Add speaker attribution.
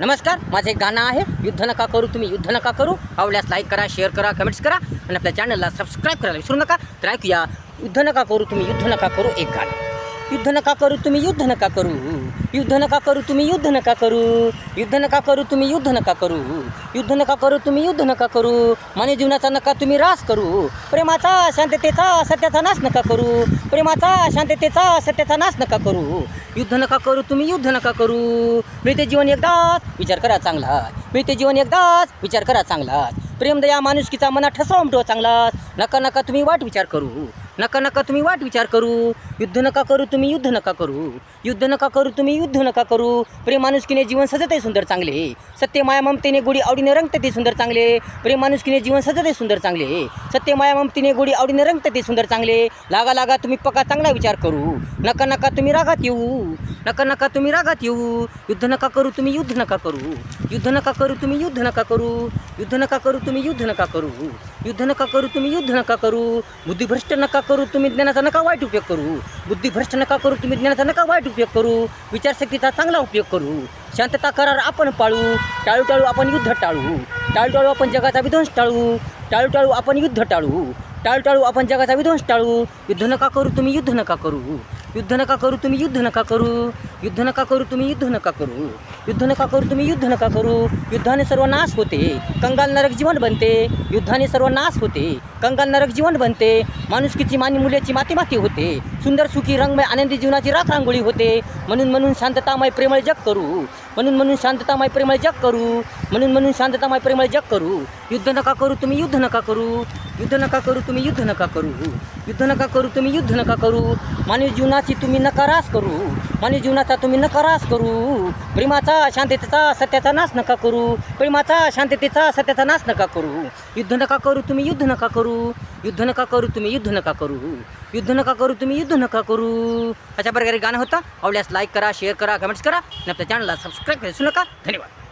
Speaker 1: नमस्कार माझं एक गाणं आहे युद्ध नका करू तुम्ही युद्ध नका करू. आवडल्यास लाईक करा शेअर करा कमेंट्स करा आणि आपल्या चॅनलला सबस्क्राईब करायला विसरू नका. तर ऐकूया युद्ध नका करू तुम्ही युद्ध नका करू एक गाणं. युद्ध नका करू तुम्ही युद्ध नका करू युद्ध नका करू तुम्ही युद्ध नका करू युद्ध नका करू तुम्ही युद्ध नका करू युद्ध नका करू तुम्ही युद्ध नका करू मानवी जीवनाचा नका तुम्ही रास करू प्रेमाचा शांततेचा सत्याचा नाश नका करू प्रेमाचा शांततेचा सत्याचा नाश नका करू युद्ध नका करू तुम्ही युद्ध नका करू मिळते जीवन एकदाच विचार करा चांगला मिळते जीवन एकदाच विचार करा चांगला प्रेमदया माणुसकीचा मनात ठसवा उमटवा चांगलाच नका नका तुम्ही वाट विचार करू नका नका तुम्ही वाट विचार करू युद्ध नका करू तुम्ही युद्ध नका करू युद्ध नका करू तुम्ही युद्ध नका करू प्रेमानुष्कीने जीवन सजते सुंदर चांगले सत्य माया ममतेने गोडी आवडीने रंगते ते सुंदर चांगले प्रेमानुष्कीने जीवन जीवन सजते सुंदर चांगले सत्य माया ममतीने गोडी आवडीने रंगते ते सुंदर चांगले लागा लागा तुम्ही पका चांगला विचार करू नका नका तुम्ही रागात येऊ नका नका तुम्ही रागात येऊ युद्ध नका करू तुम्ही युद्ध नका करू युद्ध नका करू तुम्ही युद्ध नका करू युद्ध नका करू तुम्ही युद्ध नका करू युद्ध नका करू तुम्ही युद्ध नका करू. बुद्धिभ्रष्ट नका करू तुम्ही ज्ञानाचा नका वाईट उपयोग करू. बुद्धिभ्रष्ट नका करू तुम्ही ज्ञानाचा नका वाईट उपयोग करू. विचारशक्तीचा चांगला उपयोग करू. शांतता करार आपण पाळू. टाळू टाळू आपण युद्ध टाळू. टाळू टाळू आपण जगाचा विध्वंस टाळू. टाळू टाळू आपण युद्ध टाळू. टाळू टाळू आपण जगाचा विध्वंस टाळू. युद्ध नका करू तुम्ही युद्ध नका करू. युद्ध नका करू तुम्ही युद्ध नका करू. युद्ध नका करू तुम्ही युद्ध नका करू. युद्ध नका करू तुम्ही युद्ध नका करू. युद्धाने सर्व नाश होते. कंगाल नरक जीवन बनते. युद्धाने सर्व नाश होते. कंगाल नरक जीवन बनते माणुसकीची मानी मुल्याची माती माती होते सुंदर सुखी रंगमय आनंदी जीवनाची राख रांगोळी होते. म्हणून म्हणून शांततामय प्रेमळ जग करू म्हणून म्हणून शांततामय प्रेमळ जग करू म्हणून म्हणून शांततामय प्रेमळ जग करू. युद्ध नका करू तुम्ही युद्ध नका करू. युद्ध नका करू तुम्ही युद्ध नका करू. युद्ध नका करू तुम्ही युद्ध नका करू. मानवी जीवनाची तुम्ही नकारास करू. मानवी जीवनाचा तुम्ही नकारास करू. प्रेमाचा शांततेचा सत्याचा नाश नका करू. प्रेमाचा शांततेचा सत्याचा नाश नका करू. युद्ध नका करू तुम्ही युद्ध नका करू. युद्ध नका करू तुम्ही युद्ध नका करू. युद्ध नका करू तुम्ही युद्ध नका करू. अशा प्रकारे गाणं होतं. आवडल्यास लाईक करा शेअर करा कमेंट्स करा. आणि आपल्या चॅनलला सबस्क्राईब करू नका. धन्यवाद.